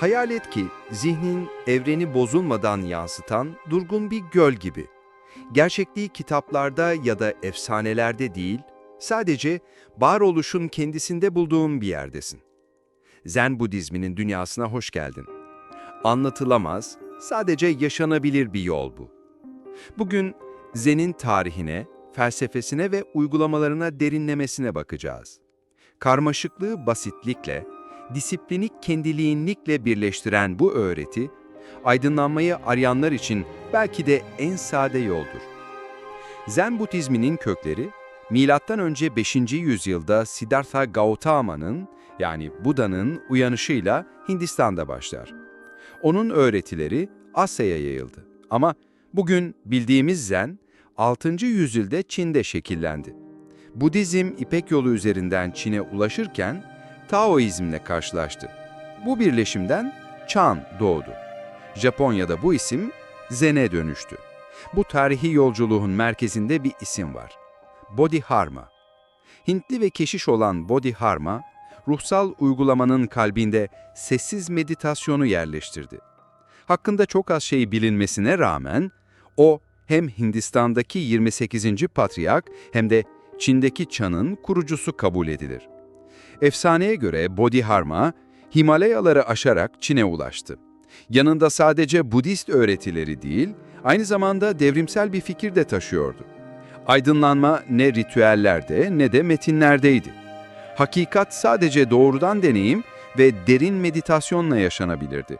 Hayal et ki zihnin evreni bozulmadan yansıtan durgun bir göl gibi. Gerçekliği kitaplarda ya da efsanelerde değil, sadece varoluşun kendisinde bulduğun bir yerdesin. Zen Budizminin dünyasına hoş geldin. Anlatılamaz, sadece yaşanabilir bir yol bu. Bugün Zen'in tarihine, felsefesine ve uygulamalarına derinlemesine bakacağız. Karmaşıklığı basitlikle, disiplini kendiliğinlikle birleştiren bu öğreti, aydınlanmayı arayanlar için belki de en sade yoldur. Zen Budizminin kökleri, M.Ö. 5. yüzyılda Siddhartha Gautama'nın yani Buda'nın uyanışıyla Hindistan'da başlar. Onun öğretileri Asya'ya yayıldı. Ama bugün bildiğimiz Zen, 6. yüzyılda Çin'de şekillendi. Budizm İpek yolu üzerinden Çin'e ulaşırken Taoizmle karşılaştı. Bu birleşimden Chan doğdu. Japonya'da bu isim Zen'e dönüştü. Bu tarihi yolculuğun merkezinde bir isim var. Bodhidharma. Hintli ve keşiş olan Bodhidharma, ruhsal uygulamanın kalbinde sessiz meditasyonu yerleştirdi. Hakkında çok az şey bilinmesine rağmen, o hem Hindistan'daki 28. patriark hem de Çin'deki Chan'ın kurucusu kabul edilir. Efsaneye göre Bodhidharma, Himalayaları aşarak Çin'e ulaştı. Yanında sadece Budist öğretileri değil, aynı zamanda devrimsel bir fikir de taşıyordu. Aydınlanma ne ritüellerde ne de metinlerdeydi. Hakikat sadece doğrudan deneyim ve derin meditasyonla yaşanabilirdi.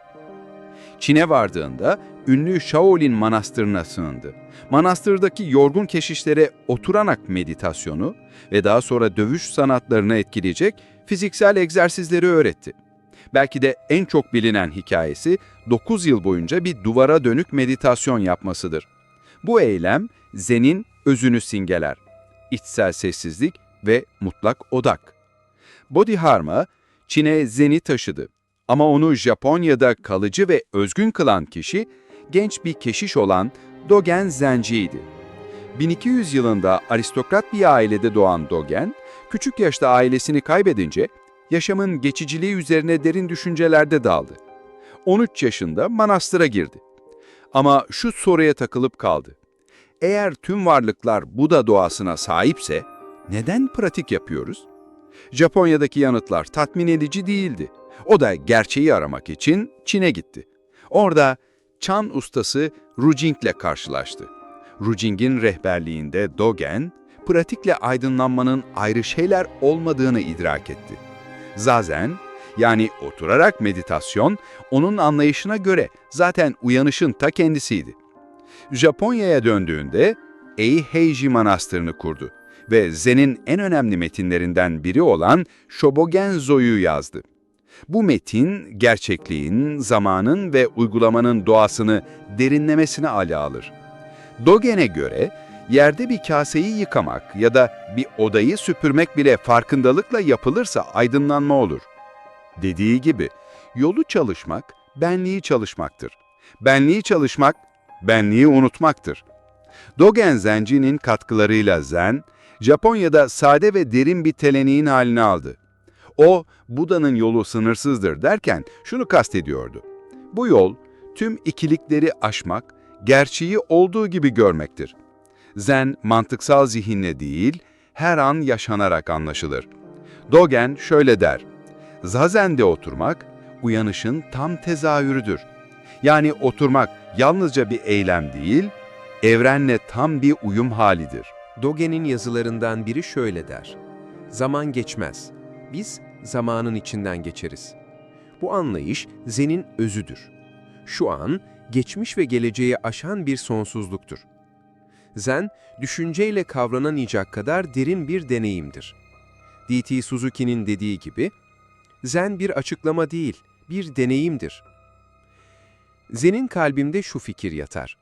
Çin'e vardığında ünlü Shaolin Manastırı'na sığındı. Manastırdaki yorgun keşişlere oturanak meditasyonu ve daha sonra dövüş sanatlarını etkileyecek fiziksel egzersizleri öğretti. Belki de en çok bilinen hikayesi 9 yıl boyunca bir duvara dönük meditasyon yapmasıdır. Bu eylem Zen'in özünü simgeler. İçsel sessizlik ve mutlak odak. Bodhidharma, Çin'e Zen'i taşıdı. Ama onu Japonya'da kalıcı ve özgün kılan kişi, genç bir keşiş olan Dogen Zenji'ydi. 1200 yılında aristokrat bir ailede doğan Dogen, küçük yaşta ailesini kaybedince yaşamın geçiciliği üzerine derin düşüncelerde daldı. 13 yaşında manastıra girdi. Ama şu soruya takılıp kaldı. Eğer tüm varlıklar Buda doğasına sahipse neden pratik yapıyoruz? Japonya'daki yanıtlar tatmin edici değildi. O da gerçeği aramak için Çin'e gitti. Orada Çan ustası Rujing'le karşılaştı. Rujing'in rehberliğinde Dogen, pratikle aydınlanmanın ayrı şeyler olmadığını idrak etti. Zazen, yani oturarak meditasyon, onun anlayışına göre zaten uyanışın ta kendisiydi. Japonya'ya döndüğünde Eiheiji Manastırı'nı kurdu ve Zen'in en önemli metinlerinden biri olan Shobogenzo'yu yazdı. Bu metin, gerçekliğin, zamanın ve uygulamanın doğasını derinlemesine ale alır. Dogen'e göre, yerde bir kaseyi yıkamak ya da bir odayı süpürmek bile farkındalıkla yapılırsa aydınlanma olur. Dediği gibi, yolu çalışmak, benliği çalışmaktır. Benliği çalışmak, benliği unutmaktır. Dogen Zenji'nin katkılarıyla Zen, Japonya'da sade ve derin bir teleneğin halini aldı. O, Buda'nın yolu sınırsızdır derken şunu kastediyordu. Bu yol, tüm ikilikleri aşmak, gerçeği olduğu gibi görmektir. Zen, mantıksal zihinle değil, her an yaşanarak anlaşılır. Dogen şöyle der, Zazen'de oturmak, uyanışın tam tezahürüdür. Yani oturmak yalnızca bir eylem değil, evrenle tam bir uyum halidir. Dogen'in yazılarından biri şöyle der. Zaman geçmez. Biz zamanın içinden geçeriz. Bu anlayış Zen'in özüdür. Şu an, geçmiş ve geleceği aşan bir sonsuzluktur. Zen, düşünceyle kavranamayacak kadar derin bir deneyimdir. D.T. Suzuki'nin dediği gibi, Zen bir açıklama değil, bir deneyimdir. Zen'in kalbimde şu fikir yatar.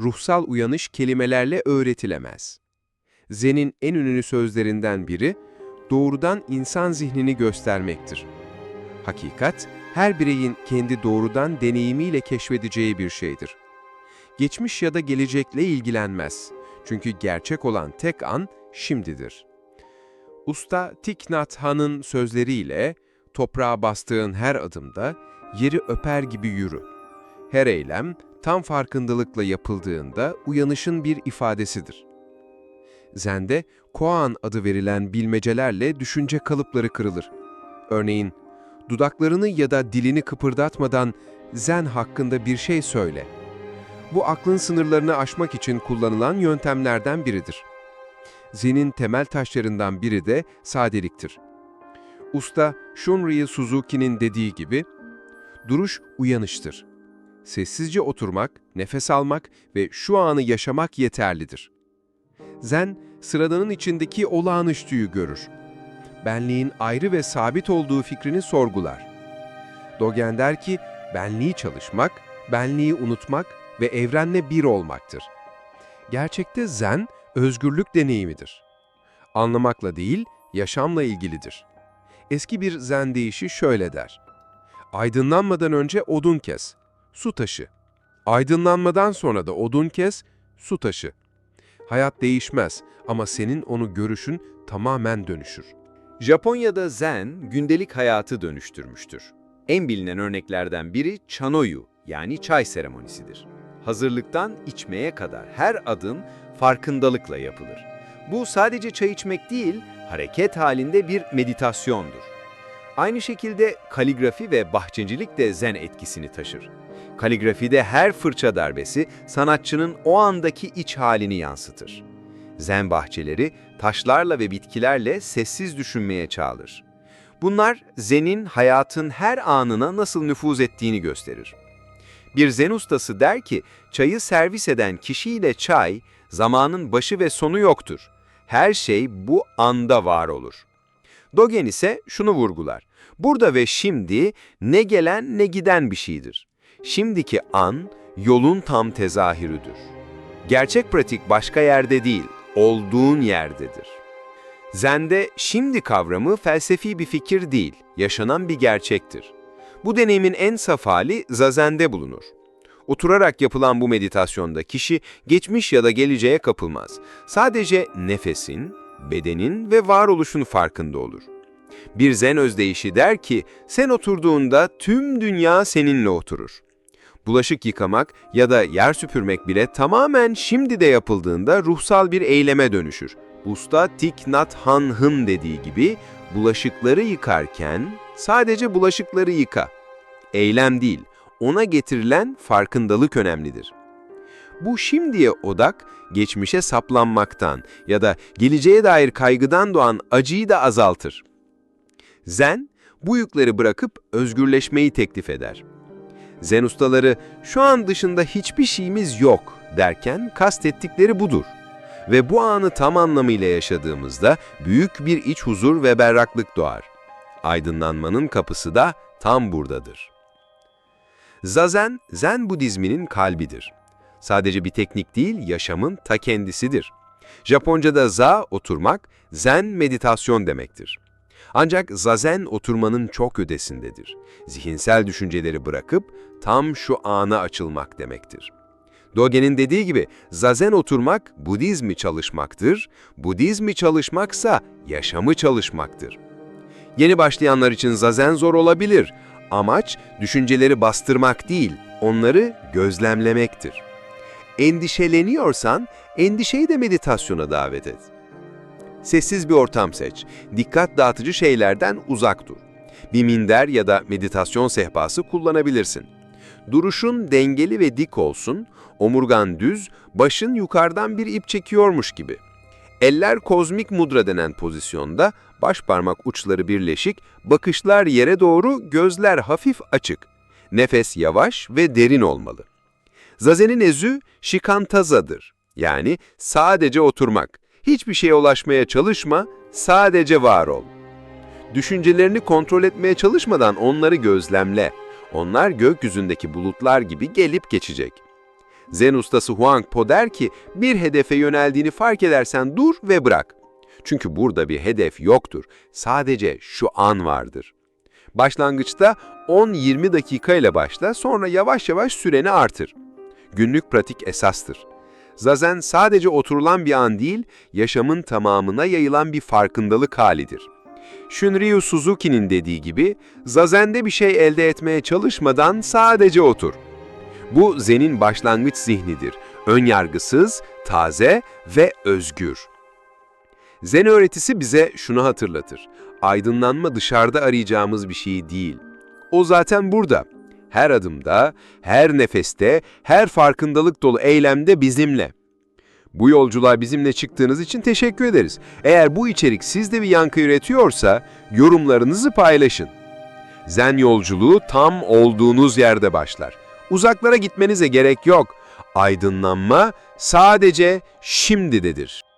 Ruhsal uyanış kelimelerle öğretilemez. Zen'in en ünlü sözlerinden biri, doğrudan insan zihnini göstermektir. Hakikat, her bireyin kendi doğrudan deneyimiyle keşfedeceği bir şeydir. Geçmiş ya da gelecekle ilgilenmez. Çünkü gerçek olan tek an şimdidir. Usta Thich Nhat Hanh'ın sözleriyle, toprağa bastığın her adımda yeri öper gibi yürü. Her eylem tam farkındalıkla yapıldığında uyanışın bir ifadesidir. Zen'de koan adı verilen bilmecelerle düşünce kalıpları kırılır. Örneğin, dudaklarını ya da dilini kıpırdatmadan zen hakkında bir şey söyle. Bu aklın sınırlarını aşmak için kullanılan yöntemlerden biridir. Zen'in temel taşlarından biri de sadeliktir. Usta Shunryu Suzuki'nin dediği gibi, duruş uyanıştır. Sessizce oturmak, nefes almak ve şu anı yaşamak yeterlidir. Zen, sıradanın içindeki olağanüstüyü görür. Benliğin ayrı ve sabit olduğu fikrini sorgular. Dogen der ki, benliği çalışmak, benliği unutmak ve evrenle bir olmaktır. Gerçekte zen, özgürlük deneyimidir. Anlamakla değil, yaşamla ilgilidir. Eski bir zen deyişi şöyle der. Aydınlanmadan önce odun kes, su taşı. Aydınlanmadan sonra da odun kes, su taşı. Hayat değişmez ama senin onu görüşün tamamen dönüşür. Japonya'da zen gündelik hayatı dönüştürmüştür. En bilinen örneklerden biri chanoyu yani çay seremonisidir. Hazırlıktan içmeye kadar her adım farkındalıkla yapılır. Bu sadece çay içmek değil, hareket halinde bir meditasyondur. Aynı şekilde kaligrafi ve bahçecilik de zen etkisini taşır. Kaligrafide her fırça darbesi sanatçının o andaki iç halini yansıtır. Zen bahçeleri taşlarla ve bitkilerle sessiz düşünmeye çağırır. Bunlar Zen'in hayatın her anına nasıl nüfuz ettiğini gösterir. Bir Zen ustası der ki, çayı servis eden kişiyle çay, zamanın başı ve sonu yoktur. Her şey bu anda var olur. Dogen ise şunu vurgular. Burada ve şimdi ne gelen ne giden bir şeydir. Şimdiki an yolun tam tezahürüdür. Gerçek pratik başka yerde değil, olduğun yerdedir. Zen'de şimdi kavramı felsefi bir fikir değil, yaşanan bir gerçektir. Bu deneyimin en saf hali zazen'de bulunur. Oturarak yapılan bu meditasyonda kişi geçmiş ya da geleceğe kapılmaz. Sadece nefesin, bedenin ve varoluşun farkında olur. Bir zen özdeyişi der ki, sen oturduğunda tüm dünya seninle oturur. Bulaşık yıkamak ya da yer süpürmek bile tamamen şimdi de yapıldığında ruhsal bir eyleme dönüşür. Usta Thich Nhat Hanh Hın dediği gibi, bulaşıkları yıkarken sadece bulaşıkları yıka. Eylem değil, ona getirilen farkındalık önemlidir. Bu şimdiye odak, geçmişe saplanmaktan ya da geleceğe dair kaygıdan doğan acıyı da azaltır. Zen, bu yükleri bırakıp özgürleşmeyi teklif eder. Zen ustaları şu an dışında hiçbir şeyimiz yok derken kastettikleri budur. Ve bu anı tam anlamıyla yaşadığımızda büyük bir iç huzur ve berraklık doğar. Aydınlanmanın kapısı da tam buradadır. Zazen, Zen Budizminin kalbidir. Sadece bir teknik değil, yaşamın ta kendisidir. Japonca'da za oturmak, zen meditasyon demektir. Ancak zazen oturmanın çok ötesindedir. Zihinsel düşünceleri bırakıp tam şu ana açılmak demektir. Dogen'in dediği gibi zazen oturmak Budizmi çalışmaktır, Budizmi çalışmaksa yaşamı çalışmaktır. Yeni başlayanlar için zazen zor olabilir. Amaç düşünceleri bastırmak değil, onları gözlemlemektir. Endişeleniyorsan endişeyi de meditasyona davet et. Sessiz bir ortam seç. Dikkat dağıtıcı şeylerden uzak dur. Bir minder ya da meditasyon sehpası kullanabilirsin. Duruşun dengeli ve dik olsun, omurgan düz, başın yukarıdan bir ip çekiyormuş gibi. Eller kozmik mudra denen pozisyonda, baş parmak uçları birleşik, bakışlar yere doğru, gözler hafif açık. Nefes yavaş ve derin olmalı. Zazen'in ezü şikantazadır. Yani sadece oturmak. Hiçbir şeye ulaşmaya çalışma, sadece var ol. Düşüncelerini kontrol etmeye çalışmadan onları gözlemle. Onlar gökyüzündeki bulutlar gibi gelip geçecek. Zen ustası Huang Po der ki, bir hedefe yöneldiğini fark edersen dur ve bırak. Çünkü burada bir hedef yoktur. Sadece şu an vardır. Başlangıçta 10-20 dakika ile başla, sonra yavaş yavaş süreni artır. Günlük pratik esastır. Zazen sadece oturulan bir an değil, yaşamın tamamına yayılan bir farkındalık halidir. Shunryu Suzuki'nin dediği gibi, Zazen'de bir şey elde etmeye çalışmadan sadece otur. Bu Zen'in başlangıç zihnidir. Önyargısız, taze ve özgür. Zen öğretisi bize şunu hatırlatır. Aydınlanma dışarıda arayacağımız bir şey değil. O zaten burada. Her adımda, her nefeste, her farkındalık dolu eylemde bizimle. Bu yolculuğa bizimle çıktığınız için teşekkür ederiz. Eğer bu içerik sizde bir yankı üretiyorsa yorumlarınızı paylaşın. Zen yolculuğu tam olduğunuz yerde başlar. Uzaklara gitmenize gerek yok. Aydınlanma sadece şimdidedir.